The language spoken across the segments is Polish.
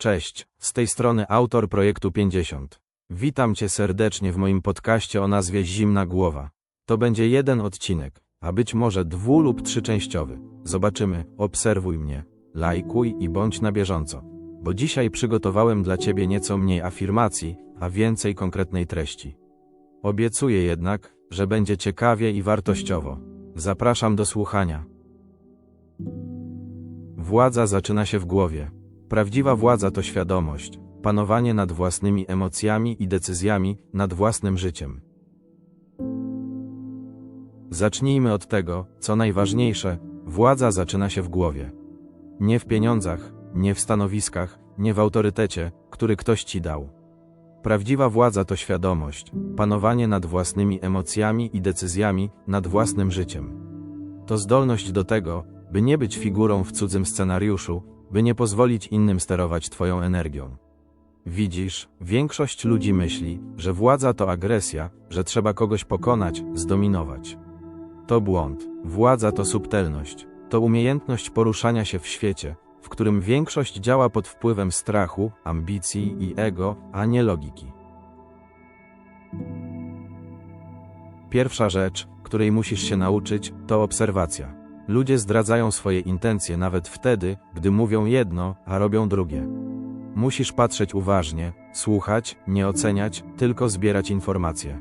Cześć, z tej strony autor projektu 50. Witam Cię serdecznie w moim podcaście o nazwie Zimna Głowa. To będzie jeden odcinek, a być może dwu lub trzyczęściowy. Zobaczymy, obserwuj mnie, lajkuj i bądź na bieżąco. Bo dzisiaj przygotowałem dla Ciebie nieco mniej afirmacji, a więcej konkretnej treści. Obiecuję jednak, że będzie ciekawie i wartościowo. Zapraszam do słuchania. Władza zaczyna się w głowie. Prawdziwa władza to świadomość, panowanie nad własnymi emocjami i decyzjami, nad własnym życiem. Zacznijmy od tego, co najważniejsze, władza zaczyna się w głowie. Nie w pieniądzach, nie w stanowiskach, nie w autorytecie, który ktoś ci dał. Prawdziwa władza to świadomość, panowanie nad własnymi emocjami i decyzjami, nad własnym życiem. To zdolność do tego, by nie być figurą w cudzym scenariuszu, by nie pozwolić innym sterować Twoją energią. Widzisz, większość ludzi myśli, że władza to agresja, że trzeba kogoś pokonać, zdominować. To błąd. Władza to subtelność. To umiejętność poruszania się w świecie, w którym większość działa pod wpływem strachu, ambicji i ego, a nie logiki. Pierwsza rzecz, której musisz się nauczyć, to obserwacja. Ludzie zdradzają swoje intencje nawet wtedy, gdy mówią jedno, a robią drugie. Musisz patrzeć uważnie, słuchać, nie oceniać, tylko zbierać informacje.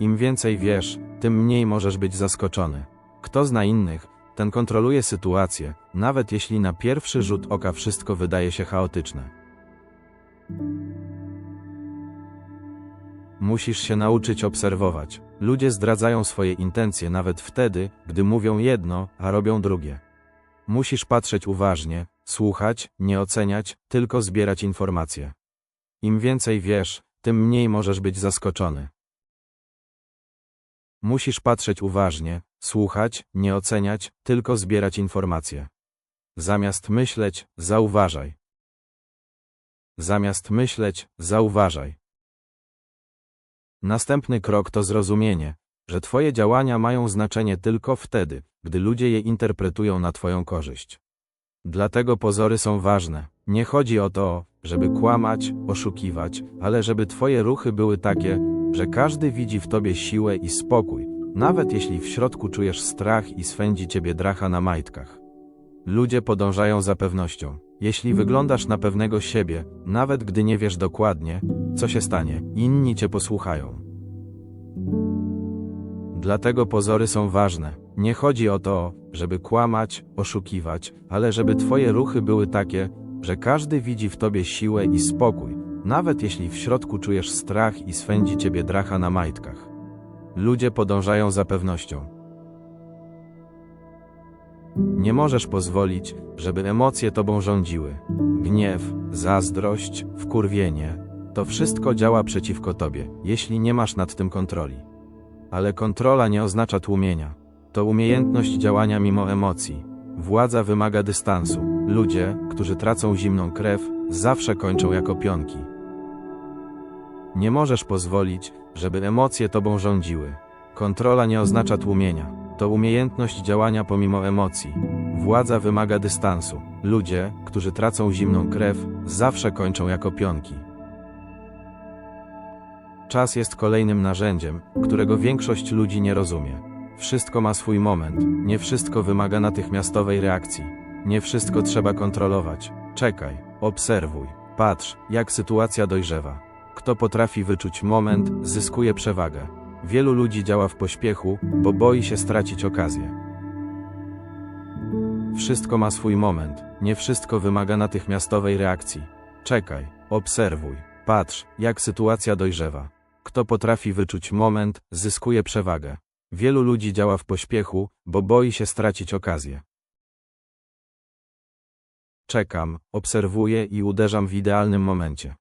Im więcej wiesz, tym mniej możesz być zaskoczony. Kto zna innych, ten kontroluje sytuację, nawet jeśli na pierwszy rzut oka wszystko wydaje się chaotyczne. Musisz się nauczyć obserwować. Ludzie zdradzają swoje intencje nawet wtedy, gdy mówią jedno, a robią drugie. Musisz patrzeć uważnie, słuchać, nie oceniać, tylko zbierać informacje. Im więcej wiesz, tym mniej możesz być zaskoczony. Musisz patrzeć uważnie, słuchać, nie oceniać, tylko zbierać informacje. Zamiast myśleć, zauważaj. Zamiast myśleć, zauważaj. Następny krok to zrozumienie, że Twoje działania mają znaczenie tylko wtedy, gdy ludzie je interpretują na Twoją korzyść. Dlatego pozory są ważne. Nie chodzi o to, żeby kłamać, oszukiwać, ale żeby Twoje ruchy były takie, że każdy widzi w Tobie siłę i spokój, nawet jeśli w środku czujesz strach i swędzi Ciebie dracha na majtkach. Ludzie podążają za pewnością. Jeśli wyglądasz na pewnego siebie, nawet gdy nie wiesz dokładnie, co się stanie, inni cię posłuchają. Dlatego pozory są ważne. Nie chodzi o to, żeby kłamać, oszukiwać, ale żeby twoje ruchy były takie, że każdy widzi w tobie siłę i spokój, nawet jeśli w środku czujesz strach i swędzi ciebie dracha na majtkach. Ludzie podążają za pewnością. Nie możesz pozwolić, żeby emocje tobą rządziły. Gniew, zazdrość, wkurwienie to wszystko działa przeciwko tobie, jeśli nie masz nad tym kontroli. Ale kontrola nie oznacza tłumienia. To umiejętność działania mimo emocji. Władza wymaga dystansu. Ludzie, którzy tracą zimną krew, zawsze kończą jako pionki. Nie możesz pozwolić, żeby emocje tobą rządziły. Kontrola nie oznacza tłumienia. To umiejętność działania pomimo emocji. Władza wymaga dystansu. Ludzie, którzy tracą zimną krew, zawsze kończą jako pionki. Czas jest kolejnym narzędziem, którego większość ludzi nie rozumie. Wszystko ma swój moment, nie wszystko wymaga natychmiastowej reakcji. Nie wszystko trzeba kontrolować. Czekaj, obserwuj, patrz, jak sytuacja dojrzewa. Kto potrafi wyczuć moment, zyskuje przewagę. Wielu ludzi działa w pośpiechu, bo boi się stracić okazję. Wszystko ma swój moment, nie wszystko wymaga natychmiastowej reakcji. Czekaj, obserwuj, patrz, jak sytuacja dojrzewa. Kto potrafi wyczuć moment, zyskuje przewagę. Wielu ludzi działa w pośpiechu, bo boi się stracić okazję. Czekam, obserwuję i uderzam w idealnym momencie.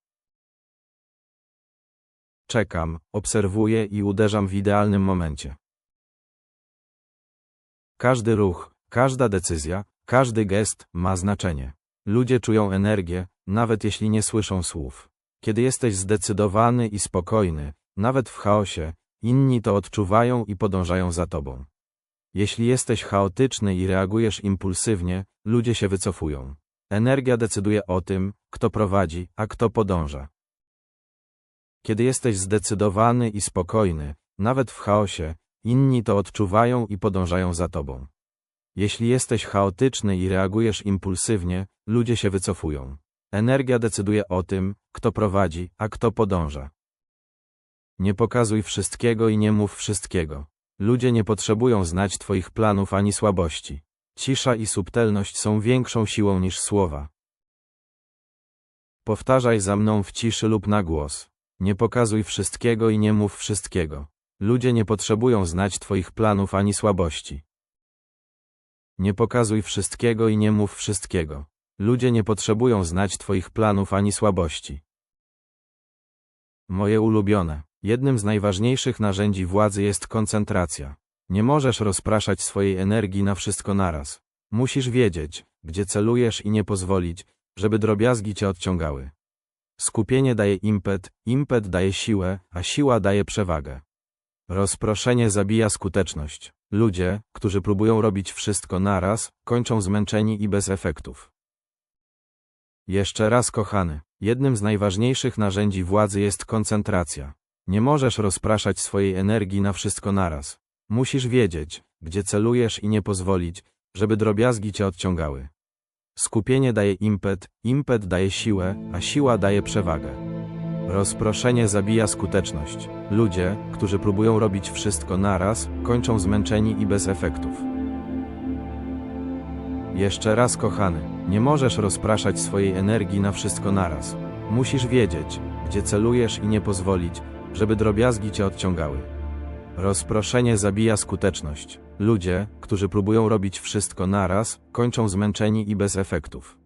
Czekam, obserwuję i uderzam w idealnym momencie. Każdy ruch, każda decyzja, każdy gest ma znaczenie. Ludzie czują energię, nawet jeśli nie słyszą słów. Kiedy jesteś zdecydowany i spokojny, nawet w chaosie, inni to odczuwają i podążają za tobą. Jeśli jesteś chaotyczny i reagujesz impulsywnie, ludzie się wycofują. Energia decyduje o tym, kto prowadzi, a kto podąża. Kiedy jesteś zdecydowany i spokojny, nawet w chaosie, inni to odczuwają i podążają za tobą. Jeśli jesteś chaotyczny i reagujesz impulsywnie, ludzie się wycofują. Energia decyduje o tym, kto prowadzi, a kto podąża. Nie pokazuj wszystkiego i nie mów wszystkiego. Ludzie nie potrzebują znać Twoich planów ani słabości. Cisza i subtelność są większą siłą niż słowa. Powtarzaj za mną w ciszy lub na głos. Nie pokazuj wszystkiego i nie mów wszystkiego. Ludzie nie potrzebują znać Twoich planów ani słabości. Nie pokazuj wszystkiego i nie mów wszystkiego. Ludzie nie potrzebują znać Twoich planów ani słabości. Moje ulubione. Jednym z najważniejszych narzędzi władzy jest koncentracja. Nie możesz rozpraszać swojej energii na wszystko naraz. Musisz wiedzieć, gdzie celujesz i nie pozwolić, żeby drobiazgi cię odciągały. Skupienie daje impet, impet daje siłę, a siła daje przewagę. Rozproszenie zabija skuteczność. Ludzie, którzy próbują robić wszystko naraz, kończą zmęczeni i bez efektów. Jeszcze raz kochany, jednym z najważniejszych narzędzi władzy jest koncentracja. Nie możesz rozpraszać swojej energii na wszystko naraz. Musisz wiedzieć, gdzie celujesz i nie pozwolić, żeby drobiazgi cię odciągały. Skupienie daje impet, impet daje siłę, a siła daje przewagę. Rozproszenie zabija skuteczność. Ludzie, którzy próbują robić wszystko naraz, kończą zmęczeni i bez efektów. Jeszcze raz kochany, nie możesz rozpraszać swojej energii na wszystko naraz. Musisz wiedzieć, gdzie celujesz i nie pozwolić, żeby drobiazgi cię odciągały. Rozproszenie zabija skuteczność. Ludzie, którzy próbują robić wszystko naraz, kończą zmęczeni i bez efektów.